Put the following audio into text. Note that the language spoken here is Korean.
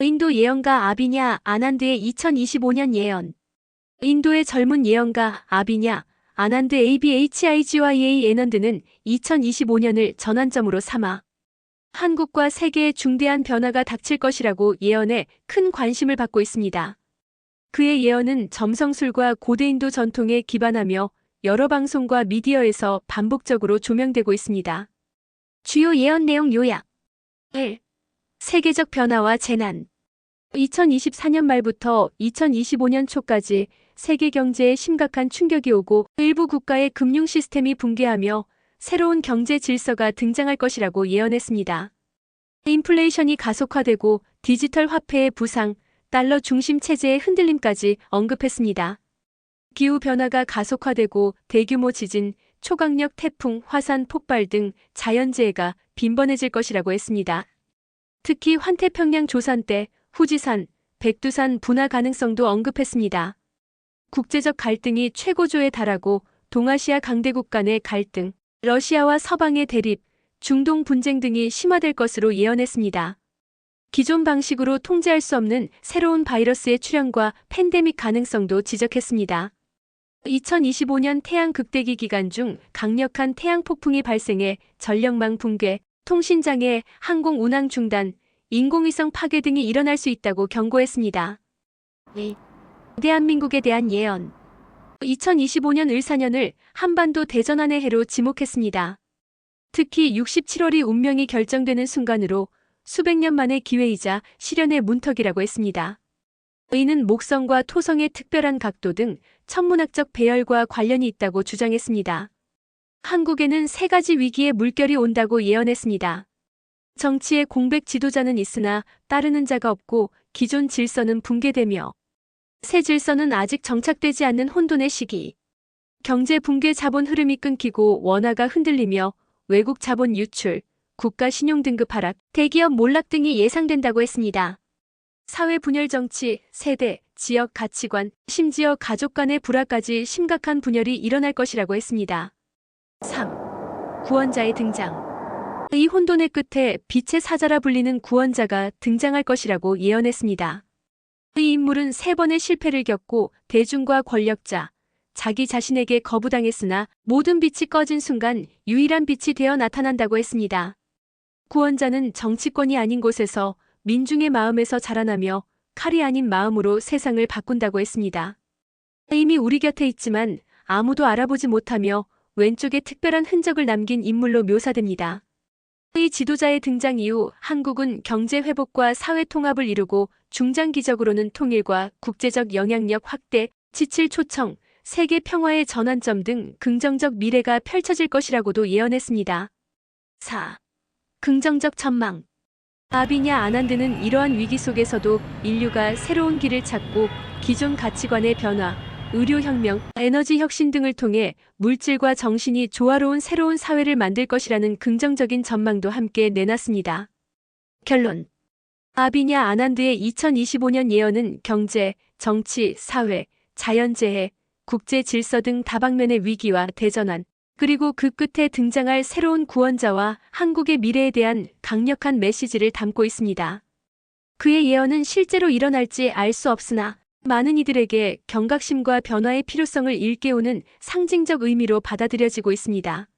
인도 예언가 아비냐 아난드의 2025년 예언. 인도의 젊은 예언가 아비냐 아난드 ABHIGYA 애넌드는 2025년을 전환점으로 삼아 한국과 세계에 중대한 변화가 닥칠 것이라고 예언에 큰 관심을 받고 있습니다. 그의 예언은 점성술과 고대인도 전통에 기반하며 여러 방송과 미디어에서 반복적으로 조명되고 있습니다. 주요 예언 내용 요약 1. 세계적 변화와 재난 2024년 말부터 2025년 초까지 세계 경제에 심각한 충격이 오고 일부 국가의 금융 시스템이 붕괴하며 새로운 경제 질서가 등장할 것이라고 예언했습니다. 인플레이션이 가속화되고 디지털 화폐의 부상, 달러 중심 체제의 흔들림까지 언급했습니다. 기후 변화가 가속화되고 대규모 지진, 초강력 태풍, 화산 폭발 등 자연재해가 빈번해질 것이라고 했습니다. 특히 환태평양 조산 때 후지산, 백두산 분화 가능성도 언급했습니다. 국제적 갈등이 최고조에 달하고 동아시아 강대국 간의 갈등, 러시아와 서방의 대립, 중동 분쟁 등이 심화될 것으로 예언했습니다. 기존 방식으로 통제할 수 없는 새로운 바이러스의 출현과 팬데믹 가능성도 지적했습니다. 2025년 태양 극대기 기간 중 강력한 태양 폭풍이 발생해 전력망 붕괴, 통신장애, 항공 운항 중단, 인공위성 파괴 등이 일어날 수 있다고 경고했습니다. 대한민국에 대한 예언 2025년 을사년을 한반도 대전환의 해로 지목했습니다. 특히 67월이 운명이 결정되는 순간으로 수백 년 만의 기회이자 실현의 문턱이라고 했습니다. 의는 목성과 토성의 특별한 각도 등 천문학적 배열과 관련이 있다고 주장했습니다. 한국에는 세 가지 위기의 물결이 온다고 예언했습니다. 정치의 공백 지도자는 있으나 따르는 자가 없고 기존 질서는 붕괴되며 새 질서는 아직 정착되지 않는 혼돈의 시기. 경제 붕괴 자본 흐름이 끊기고 원화가 흔들리며 외국 자본 유출, 국가 신용 등급 하락, 대기업 몰락 등이 예상된다고 했습니다. 사회 분열 정치, 세대, 지역 가치관, 심지어 가족 간의 불화까지 심각한 분열이 일어날 것이라고 했습니다. 3. 구원자의 등장. 이 혼돈의 끝에 빛의 사자라 불리는 구원자가 등장할 것이라고 예언했습니다. 이 인물은 세 번의 실패를 겪고 대중과 권력자, 자기 자신에게 거부당했으나 모든 빛이 꺼진 순간 유일한 빛이 되어 나타난다고 했습니다. 구원자는 정치권이 아닌 곳에서 민중의 마음에서 자라나며 칼이 아닌 마음으로 세상을 바꾼다고 했습니다. 이미 우리 곁에 있지만 아무도 알아보지 못하며 왼쪽에 특별한 흔적을 남긴 인물로 묘사됩니다. 이 지도자의 등장 이후 한국은 경제 회복과 사회 통합을 이루고 중장기적으로는 통일과 국제적 영향력 확대, 지칠 초청, 세계 평화의 전환점 등 긍정적 미래가 펼쳐질 것이라고도 예언했습니다. 4. 긍정적 전망. 아비냐 아난드는 이러한 위기 속에서도 인류가 새로운 길을 찾고 기존 가치관의 변화, 의료혁명, 에너지 혁신 등을 통해 물질과 정신이 조화로운 새로운 사회를 만들 것이라는 긍정적인 전망도 함께 내놨습니다. 결론. 아비냐 아난드의 2025년 예언은 경제, 정치, 사회, 자연재해, 국제 질서 등 다방면의 위기와 대전환, 그리고 그 끝에 등장할 새로운 구원자와 한국의 미래에 대한 강력한 메시지를 담고 있습니다. 그의 예언은 실제로 일어날지 알 수 없으나 많은 이들에게 경각심과 변화의 필요성을 일깨우는 상징적 의미로 받아들여지고 있습니다.